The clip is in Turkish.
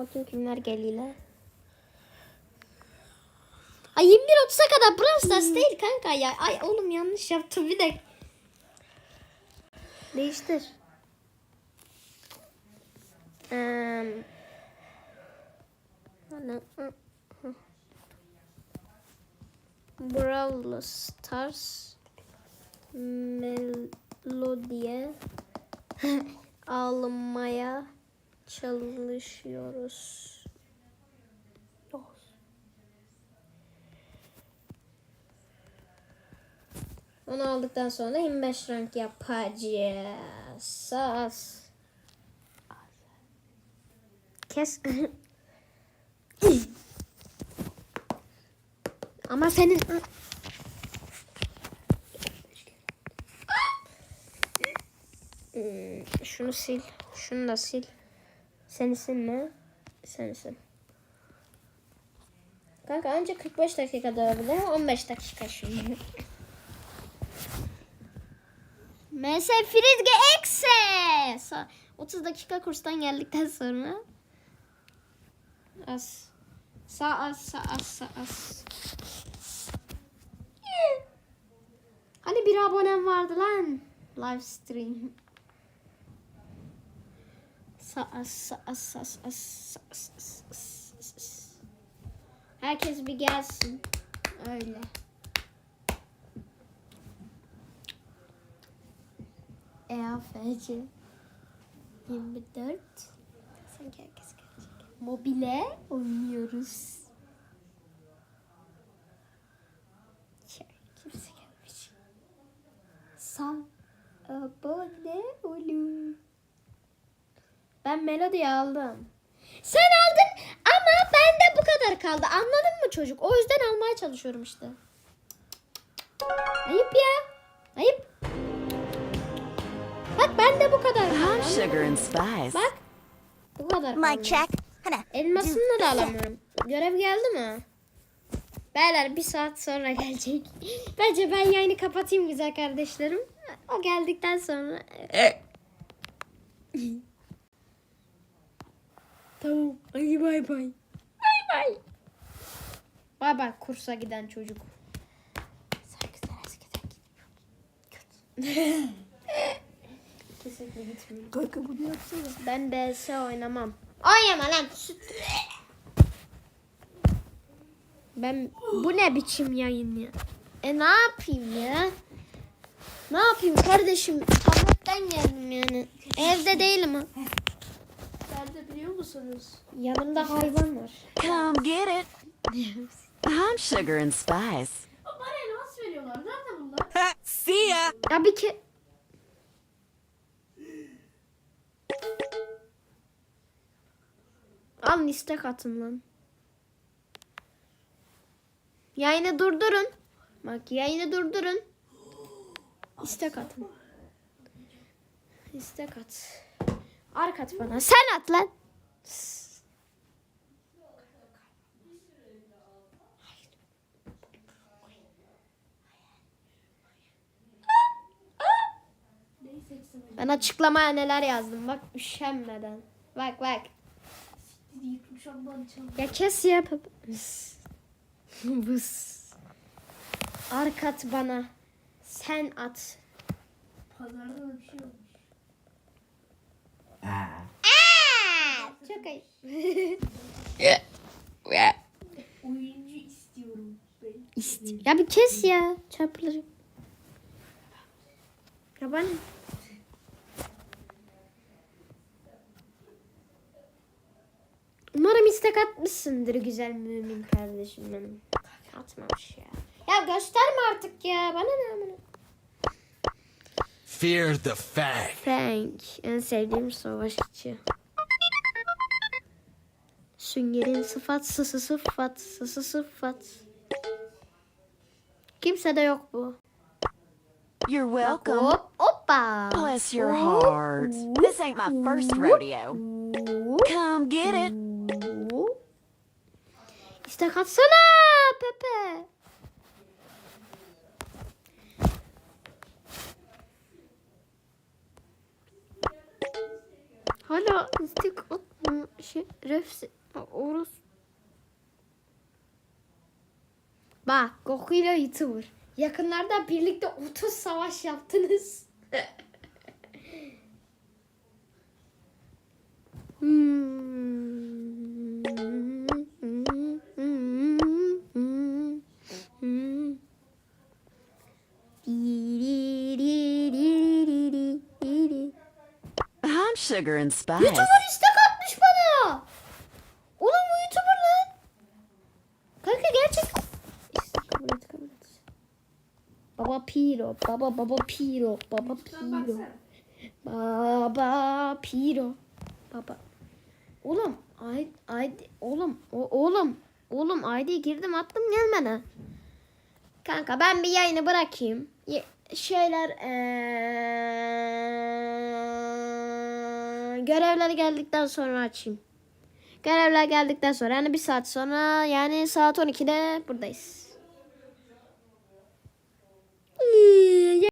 Bakayım kimler geliyorlar. Ay 21.30'a kadar Brawl Stars değil kanka ya. Ay oğlum yanlış yaptım bir dakika. Değiştir. Ana- Brawl Stars melodiye almaya çalışıyoruz. Onu aldıktan sonra 25 rank yapacağız. Sas. Kes. Ama senin Hmm, şunu sil. Şunu da sil. Seni silme. Seni sil. Kanka önce 45 dakika olabilir. 15 dakika şimdi. MS Frizge. Sa- 30 dakika kurstan geldikten sonra. As. Sağ as, sağ as, sağ as. Hani bir abonem vardı lan. Live stream. Sa as, sa as, sa as, as, sa as, as, as, as, as. Herkes bir gelsin. Öyle. EAFC 24 Sanki herkes gelecek. Mobile oynuyoruz. Kimse gelmiş. Sağ abone olun. Ben Melody aldım. Sen aldın ama bende bu kadar kaldı. Anladın mı çocuk? O yüzden almaya çalışıyorum işte. Ayıp ya. Ayıp. Bak bende bu kadar kaldı. Sugar and spice. Bak. Bu kadar Mic kaldı. check. Hana. Elmasını da alamıyorum. Görev geldi mi? Beyler bir saat sonra gelecek. Bence ben yayını kapatayım güzel kardeşlerim. O geldikten sonra. tamam. Hadi bay bay. Bay bay. Bay bay kursa giden çocuk. Kesinlikle gitmiyorum. Kanka bunu yapsana. Ben BS oynamam. Oynama lan. Ben bu ne biçim yayın ya? E ne yapayım ya? Ne yapayım kardeşim? Tabletten geldim yani. Evde değilim ha. Biliyor musunuz? Yanımda hayvan var. Come get it. I'm sugar and spice. Parayı nasıl veriyorlar? Nerede bunlar? See ya. Ya bir ke... Al istek atın lan. Yayını durdurun. Bak yayını durdurun. İstek atın. İstek at. Ark at bana. Sen at lan. Ben açıklamaya neler yazdım. Bak üşenmeden. Bak bak. Ya kes ya. Bıs. Ark at bana. Sen at. Pazarda da bir şey olmuş. Çok ayıp. Oyuncu istiyorum ben. İst- ya bir kes ya. Çarpılırım. Ya ben... Umarım istek atmışsındır güzel mümin kardeşim benim. Atmamış ya. Ya gösterme artık ya. Bana ne amına. Fear the fang. Frank. En sevdiğim savaşçı. Süngerin sıfat sısı sıfat sısı sıfat. Kimse de yok bu. You're welcome. Hop hoppa. Bless your heart. This ain't my first rodeo. Come get it. İstek atsana Pepe. Hala istek atmıyor. Şerefsiz. Orus. Bak Goku ile YouTuber. Yakınlarda birlikte 30 savaş yaptınız. I'm Sugar and Spice. YouTuber istek atmış bana. Oğlum bu YouTuber lan. Kanka gerçek. İstek kabul et kabul et. Baba Piro, baba baba Piro, baba Piro. Baba Piro. Baba. Oğlum ay ay oğlum o, oğlum oğlum ID girdim attım gelmedi. Kanka ben bir yayını bırakayım. Ye- şeyler eee, görevler geldikten sonra açayım. Görevler geldikten sonra yani bir saat sonra yani saat 12'de buradayız.